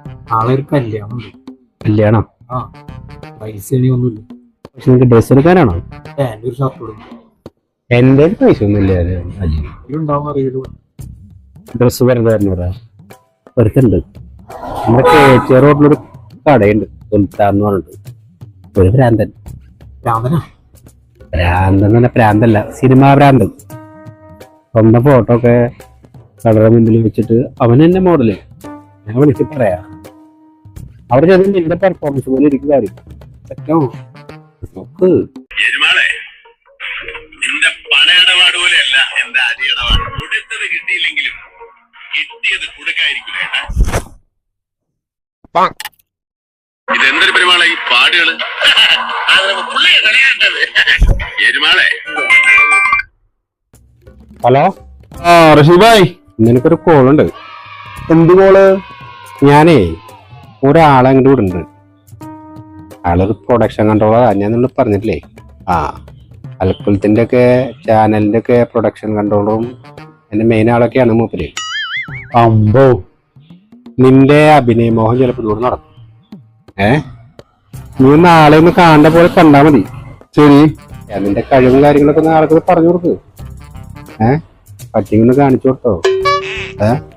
നാളെ ഒരു കല്യാണം കല്യാണം? ആ പൈസ ഒന്നുമില്ല പക്ഷെ നിനക്ക് ഡ്രസ് എടുക്കാനാണോ? പാന്റ് ഒരു ഷർട്ട് കൊടുക്കും എന്റെ പൈസ ഒന്നുമില്ല ഉണ്ടാവും അറിയില്ല ഡ്രസ് ഇവിടെ ഒരുത്തുണ്ട് നമ്മുടെ കേച്ചിയ റോഡിലൊരു കടയുണ്ട്. സുൽത്താൻ എന്ന് പറഞ്ഞിട്ട്. ഒരു ഭ്രാന്തൻ. ഭ്രാന്തനാ? ഭ്രാന്തൻ തന്നെ ഭ്രാന്തല്ല സിനിമാ ഭ്രാന്തൻ. സ്വന്തം ഫോട്ടോ ഒക്കെ കടയുടെ മുന്നിൽ വെച്ചിട്ട് അവൻ എന്നെ മോഡൽ ഞാൻ വിളിച്ച് പറയാ. അവിടെ ചെന്ന് നിന്റെ പെർഫോമൻസ് പോലെ ഇരിക്കും കാര്യം. പറ്റോ നോക്ക്. എരുമാളെ നിന്റെ പണയിടപാട് പോലെയല്ല എന്റെ അരിയിടപാട് കൊടുത്തത് കിട്ടിയില്ലെങ്കിലും കിട്ടിയത് കൊടുക്കായിരിക്കില്ല ഏട്ടാ. ഇതെന്തൊരു പെരുമാളെ ഈ പാടുകൾ? അതിന് പുള്ളിയെ കളിയാണ്ടത് എരുമാളെ. ഹലോ? ആ റഷീദ് ഭായ്. നിനക്കൊരു കോളുണ്ട് എന്ത് കോൾ ഞാനേ ഒരാളെ അങ്ങോട്ട് ഉണ്ട് അയാളൊരു പ്രൊഡക്ഷൻ കൺട്രോളർ ഞാൻ നിങ്ങൾ പറഞ്ഞിട്ടില്ലേ? ആ അൽക്കുലത്തിന്റെ ഒക്കെ ചാനലിന്റെ ഒക്കെ പ്രൊഡക്ഷൻ കൺട്രോളറും എന്റെ മെയിൻ ആളൊക്കെയാണ് മൂപ്പര്. അമ്പോ. നിന്റെ അഭിനയമോഹം ചിലപ്പോൾ ദൂരം നടക്കും. ഏ? നീ നാളെ ഒന്ന് കാണേണ്ട പോലെ കണ്ടാ മതി. ശരി. നിന്റെ കഴിവും കാര്യങ്ങളൊക്കെ ആൾക്ക് പറഞ്ഞു കൊടുക്ക്. ഏ? പറ്റിങ്ങനെ കാണിച്ചു കൊടുത്തോ. ഏ?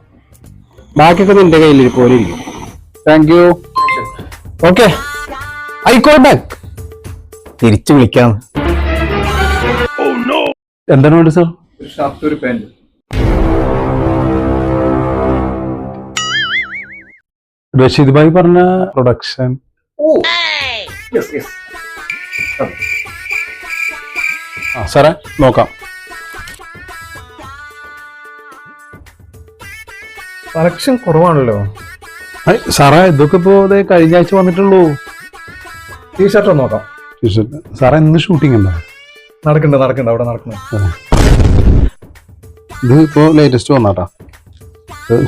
ബാക്കിയൊക്കെ നിന്റെ കയ്യിൽ പോലെ ഇരിക്കും താങ്ക് യു ഓക്കെ ആയിക്കോട്ടെ. തിരിച്ചു വിളിക്കാം. എന്താണ് വേണ്ടത് സാർ ഒരു ഷർട്ട് ഒരു പാന്റ് റഷീദ് ഭായി പറഞ്ഞ പ്രൊഡക്ഷൻ ഓ. യെസ് യെസ് ആ സാറേ നോക്കാം. കളക്ഷൻ കുറവാണല്ലോ. സാറേ ഇതൊക്കെ ഇപ്പോ കഴിഞ്ഞ ആഴ്ച വന്നിട്ടുള്ളൂ. ടീഷർട്ട് നോക്കാം. ടീഷർട്ട്. സാറേ ഇന്ന് ഷൂട്ടിംഗ് ഉണ്ടോ? നടക്കണ്ട നടക്കണ്ട അവിടെ നടക്കണ്ട ഇത് ഇപ്പോ ലേറ്റസ്റ്റ് വന്നാട്ടാ.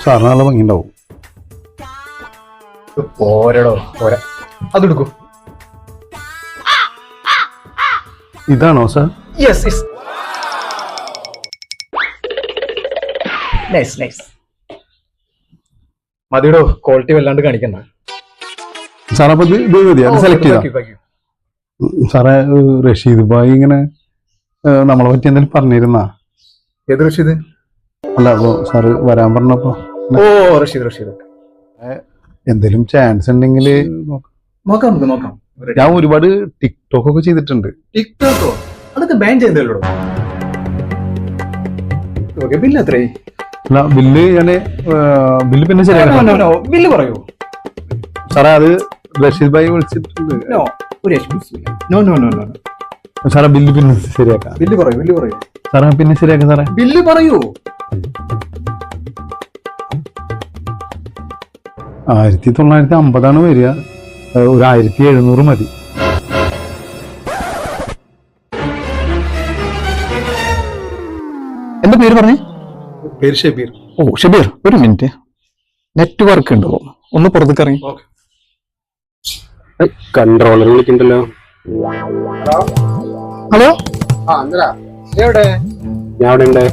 സാറിന് നല്ല ഭംഗി ഉണ്ടാവും പോരടോ പോരാ. അതെടുക്കൂ. ഇതാണോ sir? Yes yes nice nice മതിയോ ക്വാളിറ്റി വല്ലാണ്ട് കാണിക്കണ്ട. സാറേ അപ്പൊ ഇത് മതി സെലക്ട് ചെയ്താ. സാറേ റഷീദ് ഭായി ഇങ്ങനെ നമ്മളെ പറ്റി എന്തെങ്കിലും പറഞ്ഞിരുന്നാ? ഏത് റഷീദ്? അല്ല അപ്പോ സാറ് വരാൻ പറഞ്ഞപ്പോ. ഓ റഷീദ് റഷീദ്. എന്തെങ്കിലും ചാൻസ് ഉണ്ടെങ്കിൽ നോക്കാം നമുക്ക് നോക്കാം. ഞാൻ ഒരുപാട് ടിക്ടോക്ക് ഒക്കെ ചെയ്തിട്ടുണ്ട്. ടിക്ടോക്കോ അതൊക്കെ ബാൻ ചെയ്തല്ലോ. പിന്നെ എത്രേ അല്ല ബില്ല് ഞാൻ ബില്ല് പിന്നെ ശരിയാക്കാം ബില്ല് പറയൂ. സാറേ അത് റഷീദ് ഭായി വിളിച്ചിട്ടുണ്ട്. നോ ഒരു നോ നോ നോ നോ സാറേ ബില്ല് പിന്നെ ശരിയാക്കാം. ബില്ല് പറയൂ ബില്ല് പറയൂ. സാറേ പിന്നെ ശരിയാക്കാം സാറേ. ബില്ല് പറയൂ. ആയിരത്തി തൊള്ളായിരത്തി അമ്പതാണ് വരിക ഒരു ആയിരത്തി എഴുന്നൂറ് മതി. എന്താ പേര് പറഞ്ഞു? പേര് ഷബീർ. ഓ ഷബീർ ഒരു മിനിറ്റ്. നെറ്റ്വർക്ക് ഉണ്ടോ? ഒന്ന് പുറത്തേക്ക് ഇറങ്ങി. കൺട്രോളർ വിളിക്കണ്ടല്ലോ. ഹലോ എവിടെ? ഞാൻ അവിടെ ഉണ്ട്.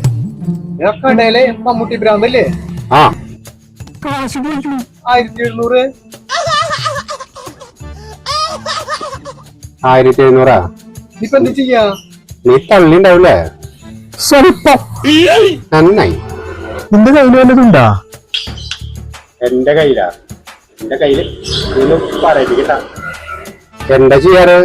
കടയിലെ മമ്മൂട്ടി ഭ്രാന്തല്ലേ ആ ആയിരത്തി എഴുന്നൂറ് ആയിരത്തി എഴുന്നൂറാ ഇപ്പൊ എന്ത് ചെയ്യാ? നീ തള്ളി ഉണ്ടാവൂലേ? സ്വല്പം നന്നായി. നിന്റെ കയ്യിൽ വല്ലതുണ്ടാ എന്റെ കയ്യിലാ. എന്റെ കയ്യിൽ നീ പറയിപ്പിക്കണ്ട എന്താ ചെയ്യാറ്?